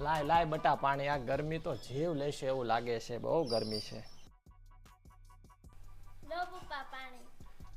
લાય લાય બટા પાણી આ ગરમી તો જીવ લેશે એવું લાગે છે બહુ ગરમી છે. લો પપ્પા પાણી.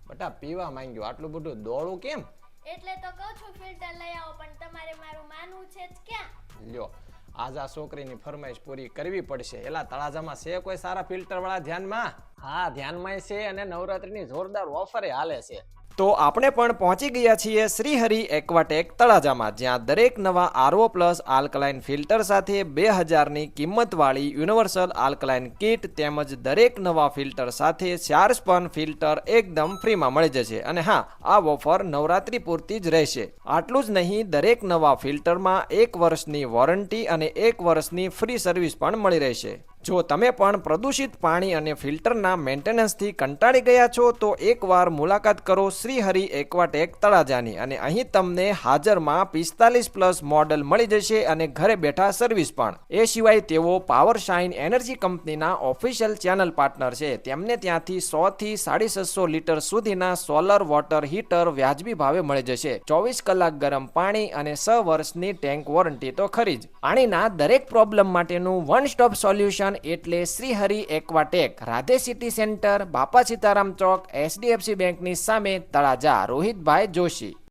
બટા પીવા માંગ્યું આટલું બધું દોડું કેમ? એટલે તો કહું છું ફિલ્ટર લઈ આવો પણ તમારે મારું માનવું છે જ ક્યાં? લ્યો આજ આ છોકરીની ફરમાઈશ પૂરી કરવી પડશે. એલા તળાજામાં છે કોઈ સારા ફિલ્ટર વાળા ધ્યાનમાં? હા ધ્યાનમાં છે અને નવરાત્રીની જોરદાર ઓફરે હાલે છે. તો આપણે પણ પહોંચી ગયા છીએ શ્રીહરિ એક્વાટેક તળાજામાં, જ્યાં દરેક નવા આરઓ પ્લસ આલ્કલાઇન ફિલ્ટર સાથે બે હજારની કિંમતવાળી યુનિવર્સલ આલ્કલાઇન કિટ તેમજ દરેક નવા ફિલ્ટર સાથે ચાર સ્પન ફિલ્ટર એકદમ ફ્રીમાં મળી જશે. અને હા, આ ઓફર નવરાત્રી પૂરતી જ રહેશે. આટલું જ નહીં, દરેક નવા ફિલ્ટરમાં એક વર્ષની વોરંટી અને એક વર્ષની ફ્રી સર્વિસ પણ મળી રહેશે. જો તમે પણ પ્રદૂષિત પાણી અને ફિલ્ટરના મેન્ટેનન્સથી કંટાળી ગયા છો, તો એકવાર મુલાકાત કરો શ્રીહરિ એક્વાટેક તળાજાની અને અહીં તમને હાજરમાં પિસ્તાલીસ પ્લસ મોડલ મળી જશે અને ઘરે બેઠા સર્વિસ પણ. એ સિવાય તેઓ પાવર શાઇન એનર્જી કંપનીના ઓફિશિયલ ચેનલ પાર્ટનર છે. તેમને ત્યાંથી સો થી સાડી છસો લીટર સુધીના સોલર વોટર હીટર વ્યાજબી ભાવે મળી જશે. ચોવીસ કલાક ગરમ પાણી અને છ વર્ષની ટેન્ક વોરંટી તો ખરી જ. પાણીના દરેક પ્રોબ્લેમ માટેનું વન સ્ટોપ સોલ્યુશન એટલે Shrihari Aquatech, Radhe city centre, Bapa Sitaram Chowk, HDFC બેંકની સામે તળાજા, રોહિતભાઈ જોશી.